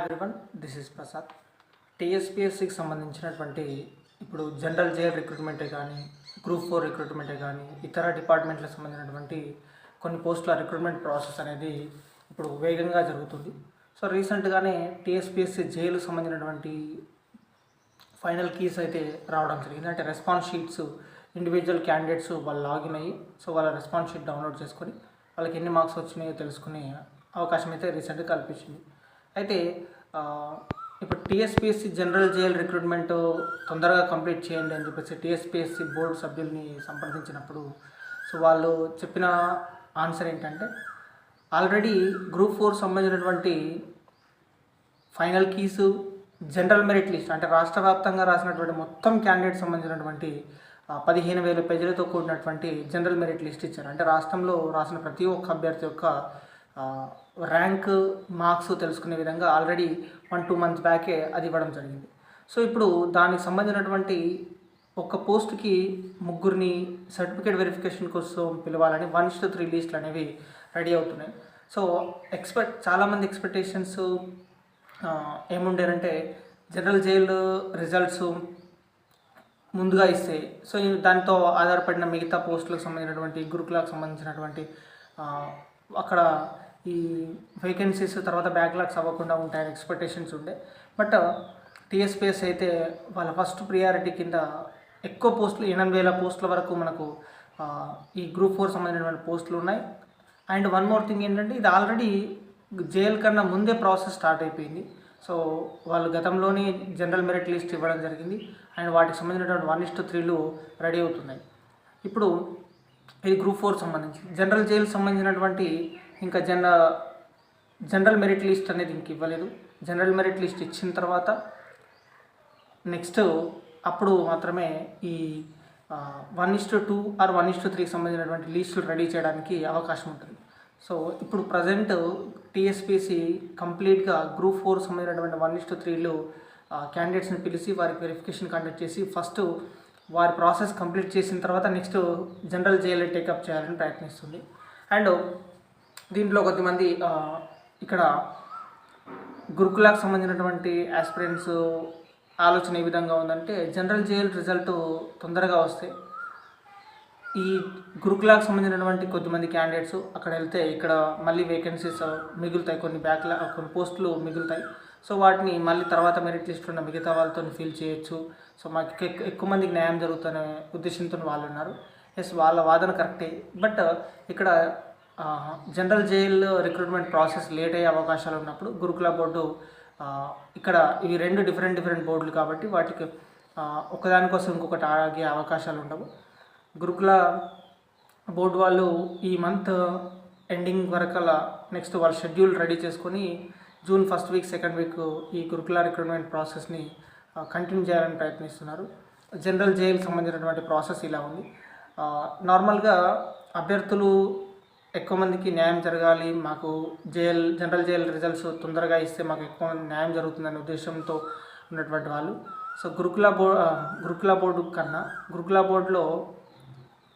Everyone this is Prasad టీఎస్పిఎస్సికి సంబంధించినటువంటి ఇప్పుడు జనరల్ జైల్ రిక్రూట్మెంటే కానీ గ్రూప్ ఫోర్ రిక్రూట్మెంటే కానీ ఇతర డిపార్ట్మెంట్లకు సంబంధించినటువంటి కొన్ని పోస్టుల రిక్రూట్మెంట్ ప్రాసెస్ అనేది ఇప్పుడు వేగంగా జరుగుతుంది. సో రీసెంట్గానే టీఎస్పిఎస్సి జైలు సంబంధించినటువంటి ఫైనల్ కీస్ అయితే రావడం జరిగింది. అంటే రెస్పాన్స్ షీట్స్ ఇండివిజువల్ క్యాండిడేట్స్ వాళ్ళు లాగిన్ అయ్యి సో వాళ్ళ రెస్పాన్స్ షీట్ డౌన్లోడ్ చేసుకొని వాళ్ళకి ఎన్ని మార్క్స్ వచ్చినాయో తెలుసుకునే అవకాశం అయితే రీసెంట్గా కల్పించింది. అయితే ఇప్పుడు టీఎస్పిఎస్సీ జనరల్ జైల్ రిక్రూట్మెంట్ తొందరగా కంప్లీట్ చేయండి అని చెప్పేసి టీఎస్పిఎస్సి బోర్డు సభ్యుల్ని సంప్రదించినప్పుడు సో వాళ్ళు చెప్పిన ఆన్సర్ ఏంటంటే ఆల్రెడీ గ్రూప్ ఫోర్ సంబంధించినటువంటి final keys general merit list అంటే రాష్ట్ర వ్యాప్తంగా రాసినటువంటి మొత్తం క్యాండిడేట్ సంబంధించినటువంటి పదిహేను వేల పేజీలతో కూడినటువంటి జనరల్ మెరిట్ లిస్ట్ ఇచ్చారు. అంటే రాష్ట్రంలో రాసిన ప్రతి ఒక్క అభ్యర్థి యొక్క ర్యాంక్ మార్క్స్ తెలుసుకునే విధంగా ఆల్రెడీ వన్ టూ మంత్స్ బ్యాకే అది ఇవ్వడం జరిగింది. సో ఇప్పుడు దానికి సంబంధించినటువంటి ఒక పోస్ట్కి ముగ్గురిని సర్టిఫికేట్ వెరిఫికేషన్ కోసం పిలవాలని వన్ టు త్రీ లిస్టులు అనేవి రెడీ అవుతున్నాయి. సో ఎక్స్పెక్ట్ చాలామంది ఎక్స్పెక్టేషన్స్ ఏముండేనంటే జనరల్ జైలు రిజల్ట్స్ ముందుగా ఇస్తే సో దాంతో ఆధారపడిన మిగతా పోస్టులకు సంబంధించినటువంటి గురుకులకు సంబంధించినటువంటి అక్కడ ఈ వేకెన్సీస్ తర్వాత బ్యాక్లాగ్స్ అవ్వకుండా ఉంటాయని ఎక్స్పెక్టేషన్స్ ఉండే. బట్ టీఎస్పీఎస్ అయితే వాళ్ళ ఫస్ట్ ప్రియారిటీ కింద ఎక్కువ పోస్టులు ఎనిమిది వేల పోస్టుల వరకు మనకు ఈ గ్రూప్ ఫోర్ సంబంధించినటువంటి పోస్టులు ఉన్నాయి. అండ్ వన్ మోర్ థింగ్ ఏంటంటే ఇది ఆల్రెడీ జైల్ కన్నా ముందే ప్రాసెస్ స్టార్ట్ అయిపోయింది. సో వాళ్ళు గతంలోనే జనరల్ మెరిట్ లిస్ట్ ఇవ్వడం జరిగింది. అండ్ వాటికి సంబంధించినటువంటి వన్ ఇస్టు త్రీలు రెడీ అవుతున్నాయి. ఇప్పుడు ఇది గ్రూప్ ఫోర్ సంబంధించి. జనరల్ జైలు సంబంధించినటువంటి ఇంకా జన జనరల్ మెరిట్ లిస్ట్ అనేది ఇంక ఇవ్వలేదు. జనరల్ మెరిట్ లిస్ట్ ఇచ్చిన తర్వాత నెక్స్ట్ అప్పుడు మాత్రమే ఈ one is to two two or one is త్రీకి సంబంధించినటువంటి లిస్టులు రెడీ చేయడానికి అవకాశం ఉంటుంది. సో ఇప్పుడు ప్రజెంట్ టీఎస్పీసీ కంప్లీట్గా గ్రూప్ ఫోర్ సంబంధించినటువంటి వన్ ఇస్ టు త్రీలో క్యాండిడేట్స్ని పిలిచి వారికి వెరిఫికేషన్ కండక్ట్ చేసి ఫస్ట్ వారి ప్రాసెస్ కంప్లీట్ చేసిన తర్వాత నెక్స్ట్ జనరల్ జైలు టేకప్ చేయాలని ప్రయత్నిస్తుంది. అండ్ దీంట్లో కొద్దిమంది ఇక్కడ గురుకులకు సంబంధించినటువంటి ఆస్పిరెంట్స్ ఆలోచన ఏ విధంగా ఉందంటే జనరల్ జైల్ రిజల్ట్ తొందరగా వస్తే ఈ గురుకులకు సంబంధించినటువంటి కొద్దిమంది క్యాండిడేట్స్ అక్కడ వెళ్తే ఇక్కడ మళ్ళీ వేకెన్సీస్ మిగులుతాయి కొన్ని బ్యాక్లా కొన్ని పోస్టులు మిగులుతాయి. సో వాటిని మళ్ళీ తర్వాత మెరిట్ లిస్ట్ ఉన్న మిగతా వాళ్ళతో ఫిల్ చేయొచ్చు. సో మాకు ఎక్కువ మందికి న్యాయం జరుగుతున్న ఉద్దేశంతో వాళ్ళు ఉన్నారు. ఎస్ వాళ్ళ వాదన కరెక్టే బట్ uh, ఇక్కడ general jail recruitment process late అయ్యే అవకాశాలు ఉన్నప్పుడు గురుకుల బోర్డు ఇక్కడ ఇవి రెండు డిఫరెంట్ డిఫరెంట్ బోర్డులు కాబట్టి వాటికి ఒకదానికోసం ఇంకొకటి ఆగే అవకాశాలు ఉండవు. గురుకుల బోర్డు వాళ్ళు ఈ మంత్ ఎండింగ్ వరకల్లా నెక్స్ట్ వాళ్ళ షెడ్యూల్ రెడీ చేసుకొని June first week second week ఈ గురుకుల రిక్రూట్మెంట్ ప్రాసెస్ని కంటిన్యూ చేయాలని ప్రయత్నిస్తున్నారు. జనరల్ జైల్ సంబంధించినటువంటి ప్రాసెస్ ఇలా ఉంది. నార్మల్గా అభ్యర్థులు ఎక్కువ మందికి న్యాయం జరగాలి మాకు జైల్ జనరల్ జైల్ రిజల్ట్స్ తొందరగా ఇస్తే మాకు ఎక్కువ న్యాయం జరుగుతుందనే ఉద్దేశంతో ఉన్నటువంటి వాళ్ళు. సో గురుకుల బో గురుకుల బోర్డు కన్నా గురుకుల బోర్డులో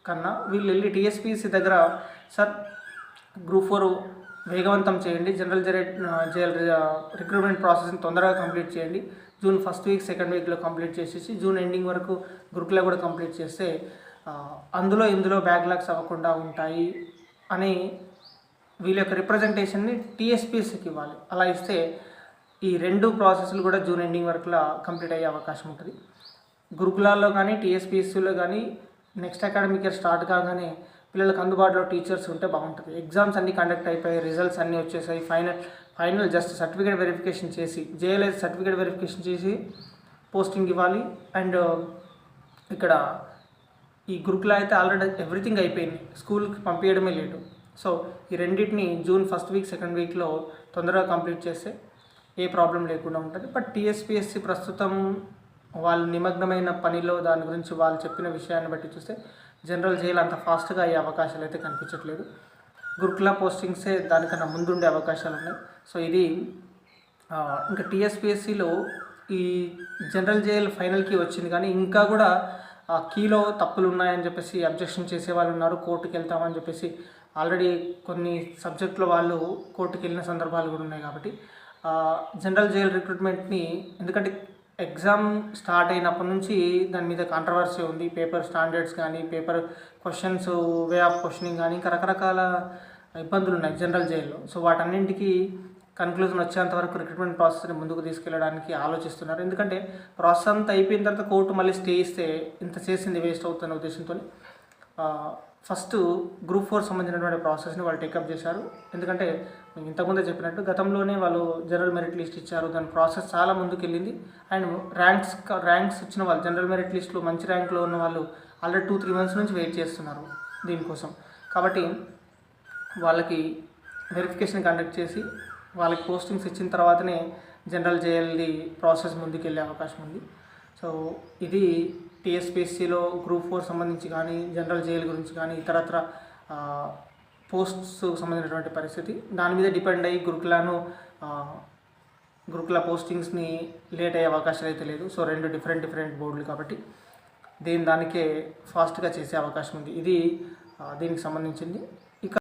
కన్నా వీళ్ళు వెళ్ళి టీఎస్పీసీ దగ్గర సార్ గ్రూప్ ఫోర్ వేగవంతం చేయండి. జనరల్ జైల్ రిక్రూట్మెంట్ ప్రాసెస్ని తొందరగా కంప్లీట్ చేయండి. జూన్ ఫస్ట్ వీక్ సెకండ్ వీక్లో కంప్లీట్ చేసేసి జూన్ ఎండింగ్ వరకు గ్రూప్లో కూడా కంప్లీట్ చేస్తే అందులో ఇందులో బ్యాక్లాగ్స్ అవ్వకుండా ఉంటాయి అని వీళ్ళ యొక్క రిప్రజెంటేషన్ని టీఎస్పీఎస్కి ఇవ్వాలి. అలా ఇస్తే ఈ రెండు ప్రాసెస్లు కూడా జూన్ ఎండింగ్ వరకులా కంప్లీట్ అయ్యే అవకాశం ఉంటుంది. గురుకులాల్లో కానీ టీఎస్పీఎస్సీలో కానీ నెక్స్ట్ అకాడమిక్ ఇయర్ స్టార్ట్ కాగానే పిల్లలకు అందుబాటులో టీచర్స్ ఉంటే బాగుంటుంది. ఎగ్జామ్స్ అన్నీ కండక్ట్ అయిపోయి రిజల్ట్స్ అన్నీ వచ్చేసాయి. Final final just certificate verification చేసి జేఎల్ఎస్ సర్టిఫికేట్ వెరిఫికేషన్ చేసి పోస్టింగ్ ఇవ్వాలి. అండ్ ఇక్కడ ఈ గురుకుల అయితే ఆల్రెడీ ఎవ్రీథింగ్ అయిపోయింది. స్కూల్కి పంపించడమే లేటు సో ఈ రెండింటిని జూన్ ఫస్ట్ వీక్ సెకండ్ వీక్లో తొందరగా కంప్లీట్ చేస్తే ఏ ప్రాబ్లం లేకుండా ఉంటుంది. బట్ టీఎస్పిఎస్సి ప్రస్తుతం వాళ్ళు నిమగ్నమైన పనిలో దాని గురించి వాళ్ళు చెప్పిన విషయాన్ని బట్టి చూస్తే జనరల్ జైలు అంత ఫాస్ట్గా అయ్యే అవకాశాలు అయితే కనిపించట్లేదు. గురుకుల పోస్టింగ్సే దానికన్నా ముందుండే అవకాశాలు ఉన్నాయి సో ఇది ఇంకా టీఎస్పిఎస్సిలో ఈ జనరల్ జైల్ ఫైనల్కి వచ్చింది కానీ ఇంకా కూడా ఆ కీలో తప్పులు ఉన్నాయని చెప్పేసి అబ్జెక్షన్ చేసే వాళ్ళు ఉన్నారు. కోర్టుకి వెళ్తామని చెప్పేసి ఆల్రెడీ కొన్ని సబ్జెక్టులో వాళ్ళు కోర్టుకి వెళ్ళిన సందర్భాలు కూడా ఉన్నాయి కాబట్టి జనరల్ జైల్ రిక్రూట్మెంట్ని ఎందుకంటే ఎగ్జామ్ స్టార్ట్ అయినప్పటి నుంచి దాని మీద కాంట్రవర్సీ ఉంది. పేపర్ స్టాండర్డ్స్ కానీ paper questions way of questioning కానీ ఇంకా రకరకాల ఇబ్బందులు ఉన్నాయి జనరల్ జైల్లో సో వాటన్నింటికి కన్క్లూజన్ వచ్చేంత వరకు రిక్రూట్మెంట్ ప్రాసెస్ని ముందుకు తీసుకెళ్ళడానికి ఆలోచిస్తున్నారు. ఎందుకంటే ప్రాసెస్ అంతా అయిపోయిన తర్వాత కోర్టు మళ్ళీ స్టే ఇస్తే ఇంత చేసింది వేస్ట్ అవుతున్న ఉద్దేశంతో ఫస్ట్ గ్రూప్ ఫోర్ సంబంధించినటువంటి ప్రాసెస్ని వాళ్ళు టేకప్ చేశారు. ఎందుకంటే నేను ఇంతకుముందే చెప్పినట్టు గతంలోనే వాళ్ళు జనరల్ మెరిట్ లిస్ట్ ఇచ్చారు. దాని ప్రాసెస్ చాలా ముందుకెళ్ళింది. అండ్ ర్యాంక్స్ ర్యాంక్స్ ఇచ్చిన వాళ్ళు జనరల్ మెరిట్ లిస్ట్లో మంచి ర్యాంక్లో ఉన్న వాళ్ళు ఆల్రెడీ టూ త్రీ మంత్స్ నుంచి వెయిట్ చేస్తున్నారు దీనికోసం. కాబట్టి వాళ్ళకి వెరిఫికేషన్ కండక్ట్ చేసి వాళ్ళకి పోస్టింగ్స్ ఇచ్చిన తర్వాతనే జనరల్ జేఎల్ది ప్రాసెస్ ముందుకెళ్ళే అవకాశం ఉంది. సో ఇది టీఎస్పీఎస్సీలో గ్రూప్ ఫోర్ సంబంధించి కానీ జనరల్ జైలు గురించి కానీ ఇతరత్ర పోస్ట్స్ సంబంధించినటువంటి పరిస్థితి. దాని మీద డిపెండ్ అయ్యి గురుకులను గురుకుల పోస్టింగ్స్ని లేట్ అయ్యే అవకాశాలు అయితే లేదు. సో రెండు డిఫరెంట్ డిఫరెంట్ బోర్డులు కాబట్టి దీని దానికే ఫాస్ట్గా చేసే అవకాశం ఉంది. ఇది దీనికి సంబంధించింది.